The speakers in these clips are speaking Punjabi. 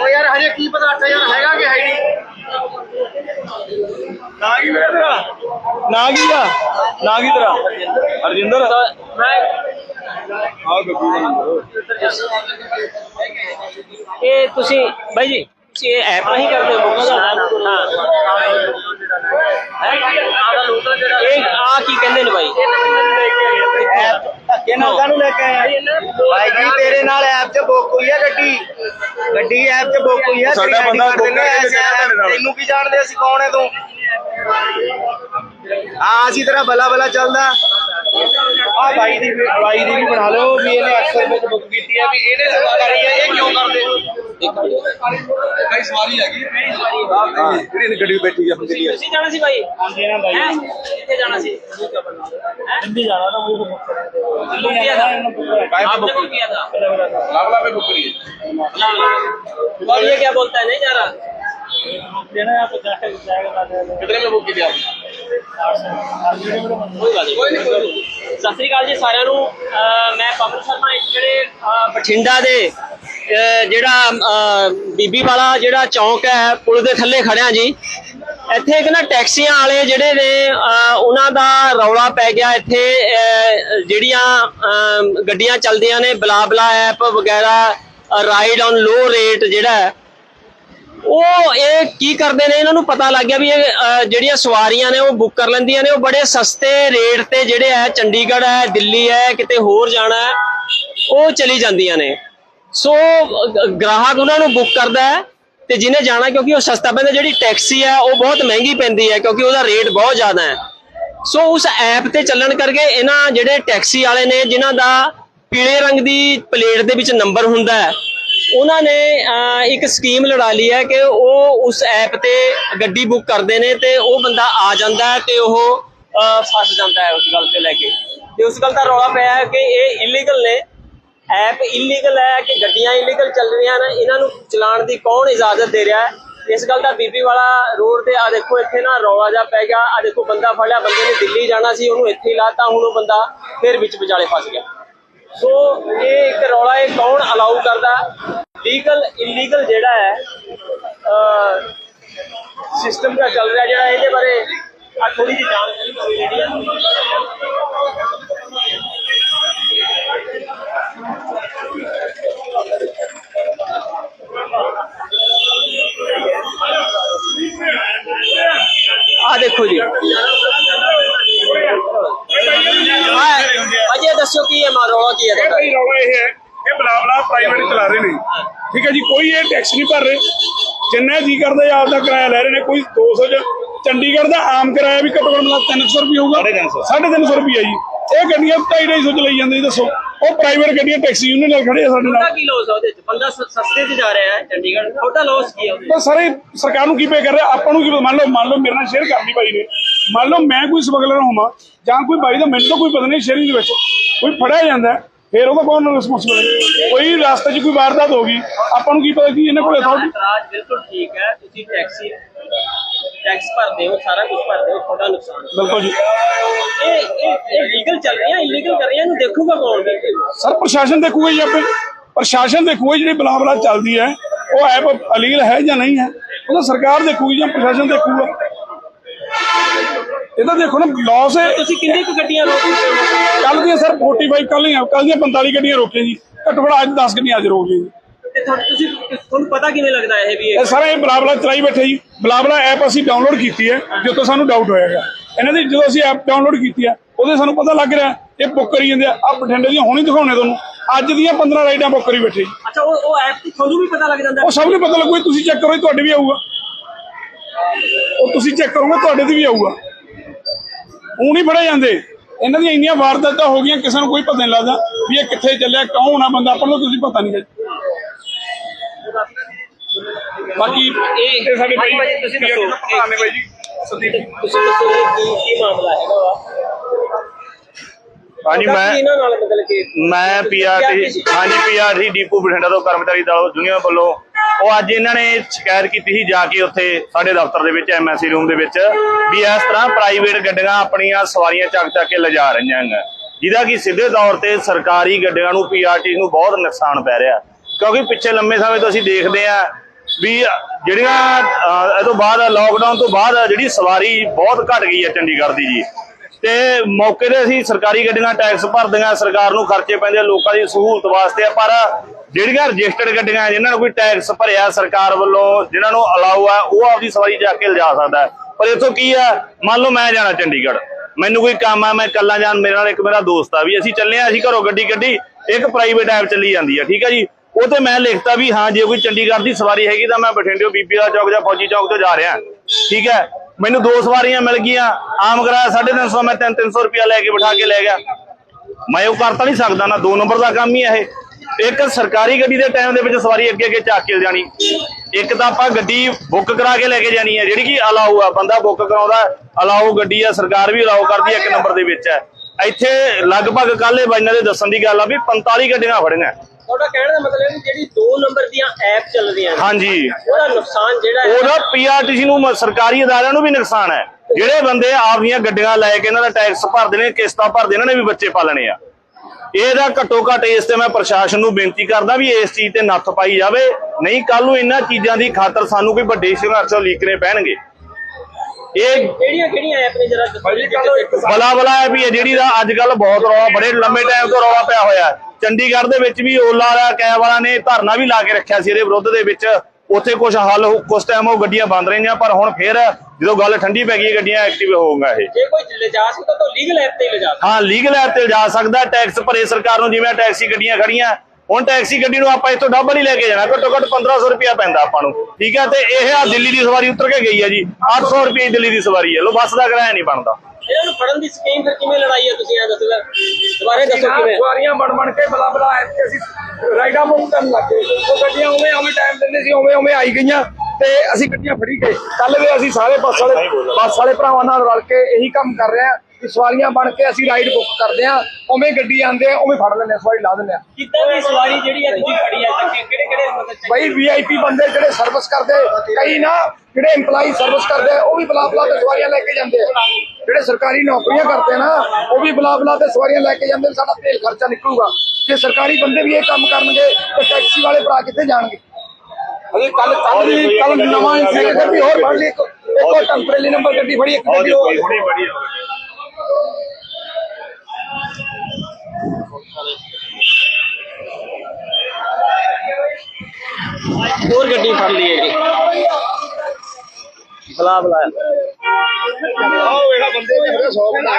ਉਹ ਯਾਰ ਹਜੇ ਕੀ ਪਤਾ 8000 ਹੈਗਾ ਕਿ ਹੈ ਨਹੀਂ ਨਾ ਕੀ ਵੇ ਤੇਰਾ ਨਾ ਕੀ ਆ ਨਾ ਕੀ ਤੇਰਾ ਅਰਜਿੰਦਰ ਮੈਂ ਆ ਗੱਗੂ ਦਾ ਨੰਬਰ ਇਹ ਤੁਸੀਂ ਬਾਈ ਜੀ ਤੁਸੀਂ ਇਹ ਐਪ ਨਹੀਂ ਕਰਦੇ ਹੋ ਹਾਂ ਆਦਾ ਲੋਕਲ ਜਿਹੜਾ ਇਹ ਆ ਕੀ ਕਹਿੰਦੇ ਨੇ ਬਾਈ? ਧੱਕੇ ਨਾਲ ਕਾਹਨੂੰ ਲੈ ਕੇ ਆਇਆ ਭਾਈ ਜੀ ਤੇਰੇ ਨਾਲ ਐਪ 'ਚ ਬੁੱਕ ਹੋਈ ਹੈ ਗੱਡੀ। ਗੱਡੀ ਐਪ 'ਚ ਬੁੱਕ ਹੋਈ ਹੈ ਸਾਡਾ ਤੇਰੀ ਬੰਦਾ ID ਕਰ ਦਿੰਦੇ book ਕਰਕੇ ਐਸੇ ਗਿਆ ਤੁਹਾਡੇ ਨਾਲ। ਤੈਨੂੰ ਕੀ ਜਾਣਦੇ ਅਸੀਂ ਕੌਣ ਹੈ ਤੂੰ? ਆ ਅਸੀਂ ਤੇਰਾ ਬਲਾ ਬਲਾ ਚੱਲਦਾ। ਆ ਬਾਈ ਦੀ ਬਾਈ ਦੀ ਵੀ ਬਣਾ ਲਓ ਵੀ ਇਹਨੇ ਅਕਸਰ ਵਿੱਚ ਬੁੱਕ ਕੀਤੀ ਹੈ ਵੀ ਇਹਨੇ ਸੇਵਾ ਕਰੀ ਹੈ ਇਹ ਕਿਉਂ ਕਰਦੇ? ਕਈ ਸਵਾਰੀ ਹੈਗੀ ਜਿਹੜੀ ਗੱਡੀ ਬੈਠੀ ਹੈ ਆਪਣੀ ਗੱਡੀ ਤੁਸੀਂ ਜਾਣਾ ਸੀ ਬਾਈ? ਹਾਂਜੀ ਨਾ ਬਾਈ। ਕਿੱਥੇ ਜਾਣਾ ਸੀ? ਦਿੱਲੀ ਜਾਣਾ ਤਾਂ ਉਹ ਦਿੱਲੀ ਗਿਆ था आप बुक किया था लगला पे बुक करी और ये क्या बोलता है नहीं जा रहा कितने में बुक की थी आपने ਕੋਈ ਗੱਲ ਨਹੀਂ ਸਤਿ ਸ੍ਰੀ ਅਕਾਲ ਜੀ ਸਾਰਿਆਂ ਨੂੰ। ਮੈਂ ਪਵਨ ਸ਼ਰਮਾ, ਇੱਕ ਜਿਹੜੇ ਬਠਿੰਡਾ ਦੇ ਜਿਹੜਾ ਬੀਬੀ ਵਾਲਾ ਜਿਹੜਾ ਚੌਂਕ ਹੈ, ਪੁਲ ਦੇ ਥੱਲੇ ਖੜਿਆ ਜੀ। ਇੱਥੇ ਇੱਕ ਨਾ ਟੈਕਸੀਆਂ ਵਾਲੇ ਜਿਹੜੇ ਨੇ ਉਹਨਾਂ ਦਾ ਰੌਲਾ ਪੈ ਗਿਆ। ਇੱਥੇ ਜਿਹੜੀਆਂ ਗੱਡੀਆਂ ਚੱਲਦੀਆਂ ਨੇ ਬਲਾ ਬਲਾ ਐਪ ਵਗੈਰਾ ਰਾਈਡ ਔਨ ਲੋ ਰੇਟ ਜਿਹੜਾ ਉਹ ਇਹ ਕੀ ਕਰਦੇ ਨੇ? ਇਹਨਾਂ ਨੂੰ ਪਤਾ ਲੱਗ ਗਿਆ ਵੀ ਇਹ ਅਹ, ਜਿਹੜੀਆਂ ਸਵਾਰੀਆਂ ਨੇ ਉਹ ਬੁੱਕ ਕਰ ਲੈਂਦੀਆਂ ਨੇ। ਉਹ ਬੜੇ ਸਸਤੇ ਰੇਟ ਤੇ ਜਿਹੜੇ ਹੈ ਚੰਡੀਗੜ੍ਹ ਹੈ ਦਿੱਲੀ ਹੈ ਕਿਤੇ ਹੋਰ ਜਾਣਾ ਹੈ ਉਹ ਚਲੀ ਜਾਂਦੀਆਂ ਨੇ। ਸੋ ਅਹ, ਗ੍ਰਾਹਕ ਉਹਨਾਂ ਨੂੰ ਬੁੱਕ ਕਰਦਾ ਹੈ ਤੇ ਜਿਹਨੇ ਜਾਣਾ ਕਿਉਂਕਿ ਉਹ ਸਸਤਾ ਪੈਂਦਾ ਜਿਹੜੀ ਟੈਕਸੀ ਹੈ ਉਹ ਬਹੁਤ ਮਹਿੰਗੀ ਪੈਂਦੀ ਹੈ ਕਿਉਂਕਿ ਉਹਦਾ ਰੇਟ ਬਹੁਤ ਜ਼ਿਆਦਾ ਹੈ। ਸੋ ਉਸ ਐਪ ਤੇ ਚੱਲਣ ਕਰਕੇ ਇਹਨਾਂ ਜਿਹੜੇ ਟੈਕਸੀ ਵਾਲੇ ਨੇ ਜਿਨ੍ਹਾਂ ਦਾ ਪੀਲੇ ਰੰਗ ਦੀ ਪਲੇਟ ਦੇ ਵਿੱਚ ਨੰਬਰ ਹੁੰਦਾ ਹੈ ਉਹਨਾਂ ਨੇ ਇੱਕ ਸਕੀਮ ਲੜਾ ਲਈ ਹੈ ਕਿ ਉਹ ਉਸ ਐਪ ਤੇ ਗੱਡੀ ਬੁੱਕ ਕਰਦੇ ਨੇ ਤੇ ਉਹ ਬੰਦਾ ਆ ਜਾਂਦਾ ਹੈ ਤੇ ਉਹ ਫਸ ਜਾਂਦਾ ਹੈ ਉਸ ਗੱਲ ਤੇ ਲੈ ਕੇ। ਤੇ ਉਸ ਗੱਲ ਦਾ ਰੌਲਾ ਪਿਆ ਹੈ ਕਿ ਇਹ ਇਲੀਗਲ ਨੇ। ਐਪ ਇਲੀਗਲ ਹੈ ਕਿ ਗੱਡੀਆਂ ਇਲੀਗਲ ਚੱਲ ਰਹੀਆਂ ਨੇ ਇਹਨਾਂ ਨੂੰ ਚਲਾਉਣ ਦੀ ਕੌਣ ਇਜਾਜ਼ਤ ਦੇ ਰਿਹਾ ਹੈ? ਇਸ ਗੱਲ ਦਾ ਬੀਬੀ ਵਾਲਾ ਰੋਡ ਤੇ, ਆ ਦੇਖੋ ਇੱਥੇ ਨਾ ਰੌਲਾ ਜਾ ਪੈ ਗਿਆ। ਆ ਦੇਖੋ ਬੰਦਾ ਫੜਿਆ, ਬੰਦੇ ਨੇ ਦਿੱਲੀ ਜਾਣਾ ਸੀ, ਉਹਨੂੰ ਇੱਥੇ ਹੀ ਲਾਤਾ ਹੁਣ ਉਹ ਬੰਦਾ ਫਿਰ ਵਿੱਚ ਵਿਚਾਲੇ ਫਸ ਗਿਆ। ਸੋ ਇਹ ਇੱਕ ਰੌਲਾ ਇਹ ਕੌਣ ਅਲਾਉ ਕਰਦਾ? ਲੀਗਲ ਇਲੀਗਲ ਜਿਹੜਾ ਹੈ ਸਿਸਟਮ ਦਾ ਚੱਲ ਰਿਹਾ ਜਿਹੜਾ ਇਹਦੇ ਬਾਰੇ ਆ ਥੋੜੀ ਜਿਹੀ ਜਾਣਕਾਰੀ ਹੋਣੀ ਜਿਹੜੀ ਹੈ ਆ ਦੇਖੋ ਜੀ ਹਾਂ ਅਜੇ ਦੱਸੋ ਕੀ ਹੈ ਰੌਲਾ ਕੀ ਹੈ ਇਹ ਤੁਹਾਡਾ ਭਾਈ ਰੌਲਾ ਇਹ ਹੈ ਕਿ ਬਲਾਬਲਾ ਪ੍ਰਾਈਵੇਟ ਚਲਾ ਰਹੇ ਨੇ ਠੀਕ ਹੈ ਜੀ ਕੋਈ ਇਹ ਟੈਕਸ ਨਹੀਂ ਭਰ ਰਹੇ। ਜਿੰਨਾ ਜੀ ਕਰਦੇ ਆਪ ਦਾ ਕਿਰਾਇਆ ਲੈ ਰਹੇ ਨੇ ਕੋਈ 200 ਚ ਚੰਡੀਗੜ੍ਹ ਦਾ ਆਮ ਕਿਰਾਇਆ ਵੀ ਘੱਟੋ ਘੱਟ ਮਤਲਬ 300 ਰੁਪਏ ਹੋਊਗਾ। 350 ਰੁਪਏ ਜੀ। ਇਹ ਗੱਡੀਆਂ 250 ਚ ਲਈ ਜਾਂਦੇ ਜੀ ਦੱਸੋ। ਉਹ ਪ੍ਰਾਈਵੇਟ ਗੱਡੀਆਂ ਟੈਕਸੀ ਯੂਨੀਅਨ ਨਾਲ ਖੜੇ ਆ ਸਾਡੇ ਨਾਲ। ਕੀ ਲੋਸ ਹੈ ਉਹਦੇ ਚ? ਬੰਦਾ ਸਸਤੇ 'ਚ ਜਾ ਰਿਹਾ ਹੈ ਚੰਡੀਗੜ੍ਹ ਤੁਹਾਡਾ ਲੋਸ ਕੀ ਹੈ ਉਹਦੇ? ਤਾਂ ਸਾਰੇ ਸਰਕਾਰ ਨੂੰ ਕੀ ਪੇ ਕਰ ਰਿਹਾ? ਆਪਾਂ ਨੂੰ ਕੀ ਮੰਨ ਲਓ ਮੰਨ ਲਓ ਮੇਰੇ ਨਾਲ ਸ਼ੇਅਰ ਕਰਦੀ ਬਾਈ ਨੇ। ਮੰਨ ਲਓ ਮੈਂ ਕੋਈ ਸਮਗਲਰ ਹੋਵਾਂ ਜਾਂ ਕੋਈ ਬਾਈ ਦਾ ਮੈਨੂੰ ਤਾਂ ਕੋਈ ਪਤਾ ਨਹੀਂ ਸ਼ੇਅਰਿੰਗ ਦੇ ਵਿੱਚ। ਕੋਈ ਫੜਿਆ ਜਾਂਦਾ ਹੈ, ਫਿਰ ਉਹਦਾ ਕੌਣ ਰਿਸਪੌਂਸਿਬਲ ਕੋਈ ਰਸਤੇ 'ਚ ਕੋਈ ਵਾਰਦਾਤ ਹੋ ਗਈ। ਆਪਾਂ ਨੂੰ ਕੀ ਪਤਾ ਕਿ ਇਹਨਾਂ ਕੋਲ ਅਥਾਰਟੀ ਇਤਰਾਜ਼ ਬਿਲਕੁਲ ਠੀਕ ਹੈ ਤੁਸੀਂ ਟੈਕਸੀ ਟੈਕਸ ਭਰਦੇ ਹੋ ਸਾਰਾ ਕੁਝ ਭਰਦੇ ਹੋ ਤੁਹਾਡਾ ਨੁਕਸਾਨ। ਹੈ। ਬਿਲਕੁਲ ਜੀ। ਇਹ ਇਹ ਇਹ ਲੀਗਲ ਚੱਲ ਰਹੀਆਂ ਇਲੀਗਲ ਕਰ ਰਹੀਆਂ ਇਹਨੂੰ ਦੇਖੂਗਾ ਕੌਣ? ਸਰ ਪ੍ਰਸ਼ਾਸਨ ਦੇਖੂਗਾ ਜੀ ਆਪੇ ਪ੍ਰਸ਼ਾਸਨ ਦੇਖੂਗਾ ਜਿਹੜੀ ਬਲਾਬਲਾ ਚੱਲਦੀ ਹੈ ਉਹ ਐਪ ਅਲੀਲ ਹੈ ਜਾਂ ਨਹੀਂ ਹੈ? ਉਹ ਤਾਂ ਸਰਕਾਰ ਦੇਖੂਗੀ ਜਾਂ ਪ੍ਰਸ਼ਾਸਨ ਦੇਖੂਗਾ। ਇਹ ਤਾਂ ਦੇਖੋ ਨਾ ਲਾਸ ਹੈ। ਤੁਸੀਂ ਕਿੰਨੀ ਕੁ ਗੱਡੀਆਂ ਰੋਕ ਦਿੱਤੇ ਹੋ ਕੱਲ ਦੀਆਂ ਸਰ 45 ਕੱਲ ਦੀਆਂ ਕੱਲ ਦੀਆਂ 45 ਗੱਡੀਆਂ ਰੋਕੀਆਂ ਜੀ। ਘੱਟੋ ਅੱਜ 10 ਗੱਡੀਆਂ ਅੱਜ ਰੋਕ ਗਏ ਜੀ। ਤੇ ਤੁਹਾਨੂੰ ਤੁਸੀਂ ਤੁਹਾਨੂੰ ਪਤਾ ਕਿਵੇਂ ਲੱਗਦਾ ਇਹ ਵੀ ਇਹ ਸਾਰਾ ਇਹ ਬਲਾਬਲਾ ਚਲਾਈ ਬੈਠੇ ਜੀ। ਬਲਾਬਲਾ ਐਪ ਅਸੀਂ ਡਾਊਨਲੋਡ ਕੀਤੀ ਹੈ ਜਿੱਥੋਂ ਸਾਨੂੰ ਡਾਊਟ ਹੋਇਆਗਾ ਇਹਨਾਂ ਦੀ ਜਦੋਂ ਅਸੀਂ ਐਪ ਡਾਊਨਲੋਡ ਕੀਤੀ ਹੈ ਉਹਦੇ ਸਾਨੂੰ ਪਤਾ ਲੱਗ ਰਿਹਾ ਇਹ ਬੁੱਕ ਕਰੀ ਜਾਂਦੇ ਆ। ਬਠਿੰਡੇ ਦੀਆਂ ਹੁਣੀ ਦਿਖਾਉਣੇ ਤੁਹਾਨੂੰ। ਅੱਜ ਦੀਆਂ 15 ਰਾਈਡਾਂ ਬੁੱਕ ਕਰੀ ਬੈਠੇ ਜੀ। ਅੱਛਾ ਉਹ ਉਹ ਐਪ ਤੇ ਤੁਹਾਨੂੰ ਵੀ ਪਤਾ ਲੱਗ ਜਾਂਦਾ? ਉਹ ਸਭ ਨੂੰ ਪਤਾ ਲੱਗੂ ਤੁਸੀਂ ਚੈੱਕ ਕਰੋ ਤੁਹਾਡੇ ਵੀ ਆਊਗਾ। ਉਹ ਤੁਸੀਂ ਚੈੱਕ ਕਰੋਗੇ ਤੁਹਾਡੇ ਤੇ ਵੀ ਆਊਗਾ। ਉਹ ਨਹੀਂ ਫੜੇ ਜਾਂਦੇ। ਇਹਨਾਂ ਦੀਆਂ ਇੰਨੀਆਂ ਵਾਰਦਾਤਾਂ ਹੋ ਗਈਆਂ ਕਿਸੇ ਨੂੰ ਕੋਈ ਪਤਾ ਨਹੀਂ ਲੱਗਦਾ ਵੀ ਇਹ ਕਿੱਥੇ ਚੱਲਿਆ ਕੌਣ ਆ ਬੰਦਾ ਆਪਾਂ ਨੂੰ ਤੁਸੀਂ ਪਤਾ ਨਹੀਂ ਹੈ। ਬਾਕੀ ਇਹ ਸਾਡੇ ਭਾਈ, ਤੁਸੀਂ ਦੱਸੋ ਨੇ ਬਾਈ ਜੀ? ਸੰਦੀਪ। ਤੁਸੀਂ ਦੱਸੋ ਇਹ ਕੀ ਮਾਮਲਾ ਹੈਗਾ ਵਾ? ਹਾਂਜੀ ਮੈਂ ਕੀ ਇਹਨਾਂ ਨਾਲ ਮਤਲਬ ਕਿ ਮੈਂ ਪੀਆਰਟੀ ਹਾਂਜੀ ਪੀਆਰਟੀ ਡੀਪੂ ਬਠਿੰਡਾ ਤੋਂ ਕਰਮਚਾਰੀ ਦਲ ਯੂਨੀਅਨ ਵੱਲੋਂ ਉਹ ਅੱਜ ਇਹਨਾਂ ਨੇ ਸ਼ਿਕਾਇਤ ਕੀਤੀ ਸੀ ਜਾ ਕੇ ਉੱਥੇ ਸਾਡੇ ਦਫ਼ਤਰ ਦੇ ਵਿੱਚ ਐਮਐਸਸੀ ਰੂਮ ਦੇ ਵਿੱਚ ਵੀ ਇਸ ਤਰ੍ਹਾਂ ਪ੍ਰਾਈਵੇਟ ਗੱਡੀਆਂ ਆਪਣੀਆਂ ਸਵਾਰੀਆਂ ਚੱਕ ਚੱਕ ਕੇ ਲਿਜਾ ਰਹੀਆਂ ਹਨ ਜਿਹਦਾ ਕਿ ਸਿੱਧੇ ਤੌਰ ਤੇ ਸਰਕਾਰੀ ਗੱਡੀਆਂ ਨੂੰ ਪੀਆਰਟੀ ਨੂੰ ਬਹੁਤ ਨੁਕਸਾਨ ਪੈ ਰਿਹਾ। ਕਿਉਂਕਿ ਪਿੱਛੇ ਲੰਮੇ ਸਮੇਂ ਤੋਂ ਅਸੀਂ ਦੇਖਦੇ ਆ ਵੀ ਜਿਹੜੀਆਂ ਇਹ ਤੋਂ ਬਾਅਦ ਲੋਕਡਾਊਨ ਤੋਂ ਬਾਅਦ ਜਿਹੜੀ ਸਵਾਰੀ ਬਹੁਤ ਘਟ ਗਈ ਹੈ ਚੰਡੀਗੜ੍ਹ ਦੀ ਜੀ। ਤੇ ਮੌਕੇ ਤੇ ਅਸੀਂ ਸਰਕਾਰੀ ਗੱਡੀਆਂ, ਟੈਕਸ ਭਰਦੀਆਂ, ਸਰਕਾਰ ਨੂੰ ਖਰਚੇ ਪੈਂਦੇ, ਲੋਕਾਂ ਦੀ ਸਹੂਲਤ ਵਾਸਤੇ ਆ। ਪਰ ਜਿਹੜੀਆਂ ਰਜਿਸਟਰਡ ਗੱਡੀਆਂ ਜਿਨ੍ਹਾਂ ਨੂੰ ਕੋਈ ਟੈਕਸ ਭਰਿਆ ਸਰਕਾਰ ਵੱਲੋਂ, ਜਿਨ੍ਹਾਂ ਨੂੰ ਅਲਾਉ ਆ, ਉਹ ਆਪਦੀ ਸਵਾਰੀ ਜਾ ਕੇ ਲਿਜਾ ਸਕਦਾ ਪਰ ਇਥੋਂ ਕੀ ਆ? ਮੰਨ ਲਓ ਮੈਂ ਜਾਣਾ ਚੰਡੀਗੜ੍ਹ। ਮੈਨੂੰ ਕੋਈ ਕੰਮ ਆ, ਮੈਂ ਇਕੱਲਾ ਜਾਣ, ਮੇਰੇ ਨਾਲ ਇੱਕ ਮੇਰਾ ਦੋਸਤ ਆ ਵੀ, ਅਸੀਂ ਚੱਲੇ ਆ, ਅਸੀਂ ਘਰੋਂ ਗੱਡੀ ਕੱਢੀ, ਇੱਕ ਪ੍ਰਾਈਵੇਟ ਐਪ ਚੱਲੀ ਜਾਂਦੀ ਆ, ਠੀਕ ਆ ਜੀ? ਉਹ ਤੇ ਮੈਂ ਲਿਖਤਾ ਵੀ ਹਾਂ, ਜੇ ਕੋਈ ਚੰਡੀਗੜ੍ਹ ਦੀ ਸਵਾਰੀ ਹੈਗੀ ਤਾਂ ਮੈਂ ਬਠਿੰਡੇ ਬੀਬੀ ਦਾ ਚੌਕ ਜਾਂ ਫੌਜੀ ਚੌਕ ਤੋਂ ਜਾ ਰਿਹਾ। ਠੀਕ ਹੈ ਮੈਨੂੰ ਦੋ ਸਵਾਰੀਆਂ ਮਿਲ ਗਈਆਂ। ਆਮ ਕਿਰਾਇਆ 350 ਮੈਂ 3-300 ਰੁਪਇਆ ਲੈ ਕੇ ਬਿਠਾ ਕੇ ਲੈ ਗਿਆ। ਮੈਂ ਉਹ ਕਰ ਤਾਂ ਨਹੀਂ ਸਕਦਾ ਨਾ, ਦੋ ਨੰਬਰ ਦਾ ਕੰਮ ਹੀ ਇਹ। ਇੱਕ ਸਰਕਾਰੀ ਗੱਡੀ ਦੇ ਟਾਈਮ ਦੇ ਵਿੱਚ ਸਵਾਰੀ ਅੱਗੇ ਅੱਗੇ ਚੱਕ ਕੇ ਜਾਣੀ ਇੱਕ ਤਾਂ ਆਪਾਂ ਗੱਡੀ ਬੁੱਕ ਕਰਾ ਕੇ ਲੈ ਕੇ ਜਾਣੀ ਹੈ, ਜਿਹੜੀ ਕਿ ਅਲਾਉ ਆ, ਬੰਦਾ ਬੁੱਕ ਕਰਾਉਂਦਾ ਅਲਾਉ ਗੱਡੀ ਆ, ਸਰਕਾਰ ਵੀ ਅਲਾਉ ਕਰਦੀ ਹੈ, ਇੱਕ ਨੰਬਰ ਦੇ ਵਿੱਚ ਹੈ। ਇੱਥੇ ਲਗਭਗ ਕੱਲ੍ਹ ਇਹ ਦੇ ਦੱਸਣ ਦੀ ਗੱਲ ਆ ਵੀ 45 ਗੱਡੀਆਂ ਫੜੀਆਂ। ਤੁਹਾਡਾ ਕਹਿਣ ਦਾ ਮਤਲਬ ਹੈ ਕਿ ਜਿਹੜੀ 2 ਨੰਬਰ ਦੀਆਂ ਐਪ ਚੱਲਦੀਆਂ ਨੇ ਹਾਂਜੀ। ਉਹਦਾ ਨੁਕਸਾਨ ਜਿਹੜਾ ਹੈ ਉਹਦਾ ਪੀਆਰਟੀਸੀ ਨੂੰ ਮ- ਸਰਕਾਰੀ ਅਦਾਰਿਆਂ ਨੂੰ ਵੀ ਨੁਕਸਾਨ ਹੈ। ਜਿਹੜੇ ਬੰਦੇ ਆਪਦੀਆਂ ਗੱਡੀਆਂ ਲੈ ਕੇ ਇਹਨਾਂ ਦਾ ਟੈਕਸ ਭਰਦੇ ਨੇ ਕਿਸ਼ਤਾਂ ਭਰਦੇ ਇਹਨਾਂ ਨੇ ਵੀ ਬੱਚੇ ਪਾਲਣੇ ਆ। ਇਹਦਾ ਘੱਟੋ ਘੱਟ ਇਸ ਤੇ ਮੈਂ ਪ੍ਰਸ਼ਾਸਨ ਨੂੰ ਬੇਨਤੀ ਕਰਦਾ ਵੀ ਇਸ ਚੀਜ਼ ਤੇ ਨੱਥ ਪਾਈ ਜਾਵੇ। ਨਹੀਂ ਕੱਲ ਨੂੰ ਇਹਨਾਂ ਚੀਜ਼ਾਂ ਦੀ ਖਾਤਰ ਸਾਨੂੰ ਕੋਈ ਵੱਡੇ ਸੰਘਰਸ਼ ਲੀਕਣੇ ਪੈਣਗੇ। ਇਹ ਕਿਹੜੀਆਂ ਕਿਹੜੀਆਂ ਐਪ ਨੇ ਜਰਾ ਦੱਸੋ? ਬਲਾ ਬਲਾ ਹੈ ਵੀ ਇਹ ਜਿਹੜੀ ਦਾ ਅੱਜ ਕੱਲ ਬਹੁਤ ਰੌਲਾ ਬੜੇ ਲੰਮੇ ਟਾਈਮ ਤੋਂ ਰੌਲਾ ਪਿਆ ਹੋਇਆ ਹੈ। ਚੰਡੀਗੜ੍ਹ ਦੇ ਵਿੱਚ ਵੀ ਓਲਾ ਵਾਲਾ ਕੈਬ ਵਾਲਾ ਨੇ ਧਰਨਾ ਵੀ ਲਾ ਕੇ ਰੱਖਿਆ ਸੀ ਇਹਦੇ ਵਿਰੁੱਧ ਦੇ ਵਿੱਚ। ਉੱਥੇ ਕੁਝ ਹੱਲ ਕੁਛ ਟਾਈਮ ਉਹ ਗੱਡੀਆਂ ਬੰਦ ਰਹੀਆਂ ਪਰ ਹੁਣ ਫੇਰ ਜਦੋਂ ਗੱਲ ਠੰਡੀ ਪੈ ਗਈ ਗੱਡੀਆਂ ਐਕਟਿਵ ਹੋਊਗਾ ਇਹ। ਜੇ ਕੋਈ ਲਿਜਾ ਸਕਦਾ ਤਾਂ ਲੀਗਲ ਐਪ ਤੇ ਲਿਜਾ ਸਕਦਾ। ਹਾਂ ਲੀਗਲ ਐਪ ਤੇ ਜਾ ਸਕਦਾ ਟੈਕਸ ਭਰੇ ਸਰਕਾਰ ਨੂੰ ਜਿਵੇਂ ਟੈਕਸੀ ਗੱਡੀਆਂ ਖੜੀਆਂ ਹੁਣ ਟੈਕਸੀ ਗੱਡੀ ਨੂੰ ਆਪਾਂ ਇੱਥੋਂ ਡਬਲ ਹੀ ਲੈ ਕੇ ਜਾਣਾ ਘੱਟੋ ਘੱਟ 1500 ਰੁਪਇਆ ਪੈਂਦਾ ਆਪਾਂ ਨੂੰ। ਠੀਕ ਹੈ ਤੇ ਇਹ ਆ ਦਿੱਲੀ ਦੀ ਸਵਾਰੀ ਉਤਰ ਕੇ ਗਈ ਹੈ ਜੀ 800 ਰੁਪਏ ਦਿੱਲੀ ਦੀ ਸਵਾਰੀ ਹੈ। ਲੋ ਬੱਸ ਦਾ ਕਿਰਾਇਆ ਨਹੀਂ ਬਣਦਾ। ਇਹਨਾਂ ਨੂੰ ਫੜਨ ਦੀ ਸਕੀਮ ਫਿਰ ਕਿਵੇਂ ਲੜਾਈ ਹੈ ਤੁਸੀਂ ਇਹ ਦੱਸੋ ਦੁਬਾਰੇ ਦੱਸੋ ਕਿਵੇਂ ਸਵਾਰੀਆਂ ਬਣ ਬਣ ਕੇ ਬਲਾ ਬਲਾ ਐ ਕੇ ਅਸੀਂ ਰਾਈਡਾਂ ਬੁੱਕ ਕਰਨ ਲੱਗੇ ਉਹ ਗੱਡੀਆਂ ਉਵੇਂ ਉਵੇਂ ਟਾਈਮ ਦਿੰਦੇ ਸੀ ਉਵੇਂ ਉਵੇਂ ਆਈ ਗਈਆਂ ਤੇ ਅਸੀਂ ਗੱਡੀਆਂ ਫੜੀ ਗਏ। ਕੱਲ ਵੀ ਅਸੀਂ ਸਾਰੇ ਬੱਸ ਵਾਲੇ ਬੱਸ ਵਾਲੇ ਭਰਾਵਾਂ ਨਾਲ ਰਲ ਕੇ ਇਹੀ ਕੰਮ ਕਰ ਰਹੇ ਆ। ਕਿ ਸਵਾਰੀਆਂ ਬਣ ਕੇ ਅਸੀਂ ਰਾਈਡ ਬੁੱਕ ਕਰਦੇ ਆ ਉਵੇਂ ਗੱਡੀ ਆਂਦੇ ਆ ਉਵੇਂ ਫੜ ਲੈਂਦੇ ਆ ਸਵਾਰੀ ਲਾ ਦਿੰਦੇ ਆ ਕਿੱਦਾਂ ਦੀ ਸਵਾਰੀ ਜਿਹੜੀ ਹੈ ਤੁਸੀਂ ਫੜੀ ਹੈ? ਤੱਕ ਕਿਹੜੇ ਕਿਹੜੇ ਮਤਲਬ ਬਈ ਵੀਆਈਪੀ ਬੰਦੇ ਜਿਹੜੇ ਸਰਵਿਸ ਕਰਦੇ ਕਈ ਨਾ ਜਿਹੜੇ EMPLOYE ਸਰਵਿਸ ਕਰਦੇ ਆ, ਉਹ ਵੀ ਬਲਾ ਬਲਾ ਤੇ ਸਵਾਰੀਆਂ ਲੈ ਕੇ ਜਾਂਦੇ ਆ। ਜਿਹੜੇ ਸਰਕਾਰੀ ਨੌਕਰੀਆਂ ਕਰਦੇ ਆ ਨਾ ਉਹ ਵੀ ਬਲਾ ਬਲਾ ਤੇ ਸਵਾਰੀਆਂ ਲੈ ਕੇ ਜਾਂਦੇ ਸਾਡਾ ਤੇਲ ਖਰਚਾ ਨਿਕਲੂਗਾ। ਜੇ ਸਰਕਾਰੀ ਬੰਦੇ ਵੀ ਇਹ ਕੰਮ ਕਰਨਗੇ ਤੇ ਟੈਕਸੀ ਵਾਲੇ ਭਰਾ ਕਿੱਥੇ ਜਾਣਗੇ? ਅਜੇ ਕੱਲ ਕੱਲ ਵੀ ਕੱਲ ਨਵਾਂ ਇਨਸੀਡੈਂਟ ਵੀ ਹੋਰ ਫੜ ਲਈ ਇੱਕ ਇੱਕ ਟੈਂਪਰੇਰੀ ਨੰਬਰ ਗੱਡੀ ਫੜੀ ਇੱਕ ਗੱਡੀ ਹੋਰ। ਹੋਰ ਗੱਡੀ ਫੜ ਲਈ ਹੈ ਜੀ ਬਲਾ ਬਲਾ ਆਓ ਇਹਦਾ ਬੰਦੇ ਨੇ 100 ਬਣਾ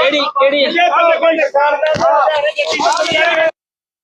ਕਿਹੜੀ ਕਿਹੜੀ?